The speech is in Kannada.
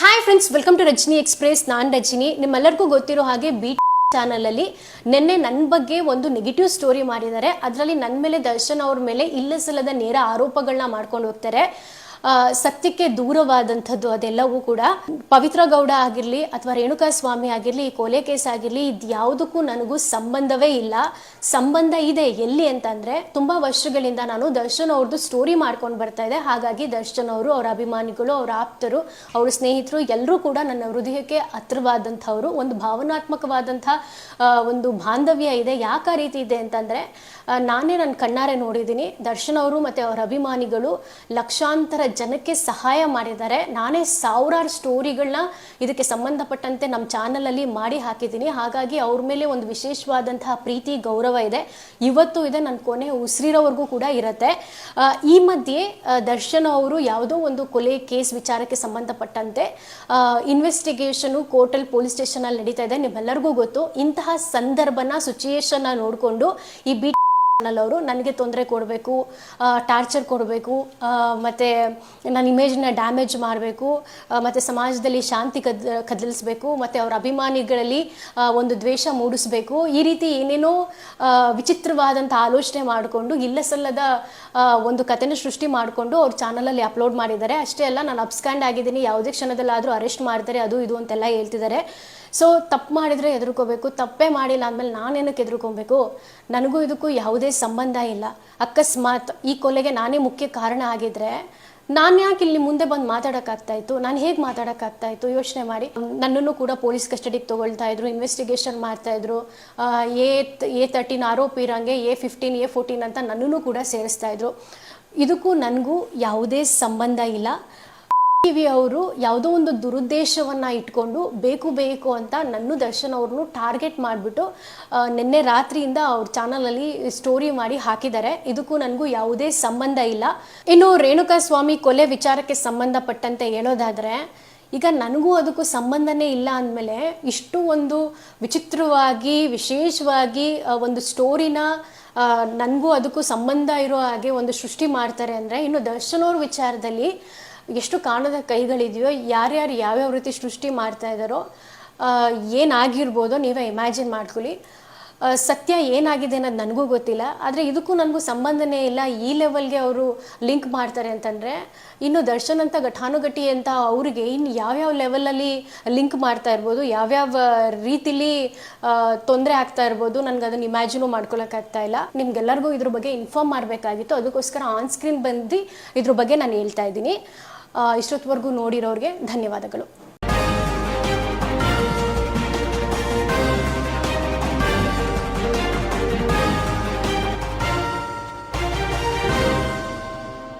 Hi friends welcome to Rajani express ನಾನು ರಜನಿ. ನಿಮ್ಮೆಲ್ಲರಿಗೂ ಗೊತ್ತಿರೋ ಹಾಗೆ ಬಿ ಚಾನಲ್ ಅಲ್ಲಿ ನಿನ್ನೆ ನನ್ನ ಬಗ್ಗೆ ಒಂದು ನೆಗೆಟಿವ್ ಸ್ಟೋರಿ ಮಾಡಿದ್ದಾರೆ. ಅದರಲ್ಲಿ ನನ್ನ ಮೇಲೆ ದರ್ಶನ್ ಅವ್ರ ಮೇಲೆ ಇಲ್ಲ ಸಲ್ಲದ ನೇರ ಆರೋಪಗಳನ್ನ ಮಾಡ್ಕೊಂಡು ಹೋಗ್ತಾರೆ. ಸತ್ಯಕ್ಕೆ ದೂರವಾದಂಥದ್ದು ಅದೆಲ್ಲವೂ ಕೂಡ ಪವಿತ್ರ ಗೌಡ ಆಗಿರಲಿ ಅಥವಾ ರೇಣುಕಾ ಸ್ವಾಮಿ ಆಗಿರಲಿ ಈ ಕೊಲೆ ಕೇಸ್ ಆಗಿರಲಿ ಇದ್ಯಾವುದಕ್ಕೂ ನನಗೂ ಸಂಬಂಧವೇ ಇಲ್ಲ. ಸಂಬಂಧ ಇದೆ ಎಲ್ಲಿ ಅಂತಂದ್ರೆ ತುಂಬಾ ವರ್ಷಗಳಿಂದ ನಾನು ದರ್ಶನ್ ಅವ್ರದ್ದು ಸ್ಟೋರಿ ಮಾಡ್ಕೊಂಡು ಬರ್ತಾ ಇದೆ. ಹಾಗಾಗಿ ದರ್ಶನ್ ಅವರು ಅವರ ಅಭಿಮಾನಿಗಳು ಅವರ ಆಪ್ತರು ಅವರ ಸ್ನೇಹಿತರು ಎಲ್ಲರೂ ಕೂಡ ನನ್ನ ಹೃದಯಕ್ಕೆ ಹತ್ರವಾದಂಥವ್ರು ಒಂದು ಭಾವನಾತ್ಮಕವಾದಂಥ ಆ, ಒಂದು ಬಾಂಧವ್ಯ ಇದೆ. ಯಾಕ ರೀತಿ ಇದೆ ಅಂತಂದ್ರೆ ನಾನೇ ನನ್ನ ಕಣ್ಣಾರೆ ನೋಡಿದ್ದೀನಿ. ದರ್ಶನ್ ಅವರು ಮತ್ತೆ ಅವರ ಅಭಿಮಾನಿಗಳು ಲಕ್ಷಾಂತರ ಜನಕ್ಕೆ ಸಹಾಯ ಮಾಡಿದ್ದಾರೆ. ನಾನೇ ಸಾವಿರಾರು ಸ್ಟೋರಿಗಳನ್ನ ಇದಕ್ಕೆ ಸಂಬಂಧಪಟ್ಟಂತೆ ನಮ್ಮ ಚಾನಲಲ್ಲಿ ಮಾಡಿ ಹಾಕಿದ್ದೀನಿ. ಹಾಗಾಗಿ ಅವ್ರ ಮೇಲೆ ಒಂದು ವಿಶೇಷವಾದಂತಹ ಪ್ರೀತಿ, ಗೌರವ ಇದೆ. ಇವತ್ತು ಇದೆ ನನ್ನ ಕೊನೆ ಉಸಿರಿರೋವರೆಗೂ ಕೂಡ ಇರುತ್ತೆ. ಈ ಮಧ್ಯೆ ದರ್ಶನ್ ಅವರು ಯಾವುದೋ ಒಂದು ಕೊಲೆ ಕೇಸ್ ವಿಚಾರಕ್ಕೆ ಸಂಬಂಧಪಟ್ಟಂತೆ ಇನ್ವೆಸ್ಟಿಗೇಷನು ಕೋರ್ಟಲ್ ಪೊಲೀಸ್ ಸ್ಟೇಷನಲ್ಲಿ ನಡೀತಾ ಇದೆ. ನಿಮ್ಮೆಲ್ಲರಿಗೂ ಗೊತ್ತು. ಇಂತಹ ಸಂದರ್ಭನ ಸಿಚುಯೇಷನ್ನ ನೋಡಿಕೊಂಡು ಈ ಬಿ ಅವರು ನನಗೆ ತೊಂದರೆ ಕೊಡಬೇಕು ಟಾರ್ಚರ್ ಕೊಡಬೇಕು ಮತ್ತು ನನ್ನ ಇಮೇಜ್ನ ಡ್ಯಾಮೇಜ್ ಮಾಡಬೇಕು ಮತ್ತು ಸಮಾಜದಲ್ಲಿ ಶಾಂತಿ ಕದ್, ಕದಲಿಸ್ಬೇಕು, ಮತ್ತು ಅವರ ಅಭಿಮಾನಿಗಳಲ್ಲಿ ಒಂದು ದ್ವೇಷ ಮೂಡಿಸ್ಬೇಕು. ಈ ರೀತಿ ಏನೇನೋ ವಿಚಿತ್ರವಾದಂಥ ಆಲೋಚನೆ ಮಾಡಿಕೊಂಡು ಇಲ್ಲ ಸಲ್ಲದ ಒಂದು ಕಥೆನ ಸೃಷ್ಟಿ ಮಾಡಿಕೊಂಡು ಅವ್ರ ಚಾನಲಲ್ಲಿ ಅಪ್ಲೋಡ್ ಮಾಡಿದ್ದಾರೆ. ಅಷ್ಟೇ ಅಲ್ಲ, ನಾನು ಅಪ್ಸ್ಕ್ಯಾಂಡ್ ಆಗಿದ್ದೀನಿ. ಯಾವುದೇ ಕ್ಷಣದಲ್ಲಾದರೂ ಅರೆಸ್ಟ್ ಮಾಡ್ತಾರೆ, ಅದು ಇದು ಅಂತೆಲ್ಲ ಹೇಳ್ತಿದ್ದಾರೆ. ಸೊ ತಪ್ಪು ಮಾಡಿದರೆ ಎದುರ್ಕೋಬೇಕು ತಪ್ಪೇ ಮಾಡಿಲ್ಲ ಅಂದಮೇಲೆ ನಾನೇನಕ್ಕೆ ಎದುರ್ಕೊಬೇಕು ನನಗೂ ಇದಕ್ಕೂ ಯಾವುದೇ ಸಂಬಂಧ ಇಲ್ಲ. ಅಕಸ್ಮಾತ್ ಈ ಕೊಲೆಗೆ ನಾನೇ ಮುಖ್ಯ ಕಾರಣ ಆಗಿದ್ರೆ ನಾನು ಯಾಕೆ ಇಲ್ಲಿ ಮುಂದೆ ಬಂದು ಮಾತಾಡೋಕ್ಕಾಗ್ತಾ ಇತ್ತು? ನಾನು ಹೇಗೆ ಮಾತಾಡೋಕ್ಕಾಗ್ತಾ ಇತ್ತು? ಯೋಚನೆ ಮಾಡಿ. ನನ್ನನ್ನು ಕೂಡ ಪೊಲೀಸ್ ಕಸ್ಟಡಿಗೆ ತೊಗೊಳ್ತಾ ಇದ್ರು ಇನ್ವೆಸ್ಟಿಗೇಷನ್ ಮಾಡ್ತಾ ಇದ್ರು. ಆ, ಎ ಎ ತರ್ಟೀನ್ ಆರೋಪಿ ಇರಂಗೆ ಎ ಫಿಫ್ಟೀನ್ ಎ ಫೋರ್ಟೀನ್ ಅಂತ ನನ್ನನ್ನು ಕೂಡ ಸೇರಿಸ್ತಾ ಇದ್ರು. ಇದಕ್ಕೂ ನನಗೂ ಯಾವುದೇ ಸಂಬಂಧ ಇಲ್ಲ. ಟಿವಿ ಅವರು ಯಾವುದೋ ಒಂದು ದುರುದ್ದೇಶವನ್ನ ಇಟ್ಕೊಂಡು ಬೇಕು ಬೇಕು ಅಂತ ನನ್ನ ದರ್ಶನ್ ಅವ್ರನ್ನು ಟಾರ್ಗೆಟ್ ಮಾಡಿಬಿಟ್ಟು ನಿನ್ನೆ ರಾತ್ರಿಯಿಂದ ಅವ್ರ ಚಾನಲಲ್ಲಿ ಸ್ಟೋರಿ ಮಾಡಿ ಹಾಕಿದ್ದಾರೆ. ಇದಕ್ಕೂ ನನಗೂ ಯಾವುದೇ ಸಂಬಂಧ ಇಲ್ಲ. ಇನ್ನು ರೇಣುಕಾ ಸ್ವಾಮಿ ಕೊಲೆ ವಿಚಾರಕ್ಕೆ ಸಂಬಂಧಪಟ್ಟಂತೆ ಹೇಳೋದಾದರೆ, ಈಗ ನನಗೂ ಅದಕ್ಕೂ ಸಂಬಂಧನೇ ಇಲ್ಲ ಅಂದಮೇಲೆ ಇಷ್ಟು ಒಂದು ವಿಚಿತ್ರವಾಗಿ, ವಿಶೇಷವಾಗಿ ಒಂದು ಸ್ಟೋರಿನ ನನಗೂ ಅದಕ್ಕೂ ಸಂಬಂಧ ಇರೋ ಹಾಗೆ ಒಂದು ಸೃಷ್ಟಿ ಮಾಡ್ತಾರೆ ಅಂದರೆ, ಇನ್ನು ದರ್ಶನವ್ರ ವಿಚಾರದಲ್ಲಿ ಎಷ್ಟು ಕಾಣದ ಕೈಗಳಿದೆಯೋ ಯಾರ್ಯಾರು ಯಾವ್ಯಾವ ರೀತಿ ಸೃಷ್ಟಿ ಮಾಡ್ತಾ ಇದ್ದಾರೋ ಏನಾಗಿರ್ಬೋದೋ ನೀವೇ ಇಮ್ಯಾಜಿನ್ ಮಾಡ್ಕೊಳ್ಳಿ. ಸತ್ಯ ಏನಾಗಿದೆ ಅನ್ನೋದು ನನಗೂ ಗೊತ್ತಿಲ್ಲ. ಆದರೆ ಇದಕ್ಕೂ ನನಗೂ ಸಂಬಂಧನೇ ಇಲ್ಲ. ಈ ಲೆವೆಲ್ಗೆ ಅವರು ಲಿಂಕ್ ಮಾಡ್ತಾರೆ ಅಂತಂದರೆ, ಇನ್ನು ದರ್ಶನ್ ಅಂತ ಘಟಾನುಘಟಿ ಅಂತ ಅವರಿಗೆ ಇನ್ನು ಯಾವ್ಯಾವ ಲೆವೆಲಲ್ಲಿ ಲಿಂಕ್ ಮಾಡ್ತಾ ಇರ್ಬೋದು, ಯಾವ್ಯಾವ ರೀತಿಲಿ ತೊಂದರೆ ಆಗ್ತಾ ಇರ್ಬೋದು, ನನಗೆ ಅದನ್ನು ಇಮ್ಯಾಜಿನು ಮಾಡ್ಕೊಳಕ್ಕಾಗ್ತಾ ಇಲ್ಲ. ನಿಮ್ಗೆಲ್ಲರಿಗೂ ಇದ್ರ ಬಗ್ಗೆ ಇನ್ಫಾರ್ಮ್ ಮಾಡಬೇಕಾಗಿತ್ತು. ಅದಕ್ಕೋಸ್ಕರ ಆನ್ ಸ್ಕ್ರೀನ್ ಬಂದು ಇದ್ರ ಬಗ್ಗೆ ನಾನು ಹೇಳ್ತಾ ಇದ್ದೀನಿ. ಇಷ್ಟೊತ್ತವರೆಗೂ ನೋಡಿರೋರಿಗೆ ಧನ್ಯವಾದಗಳು.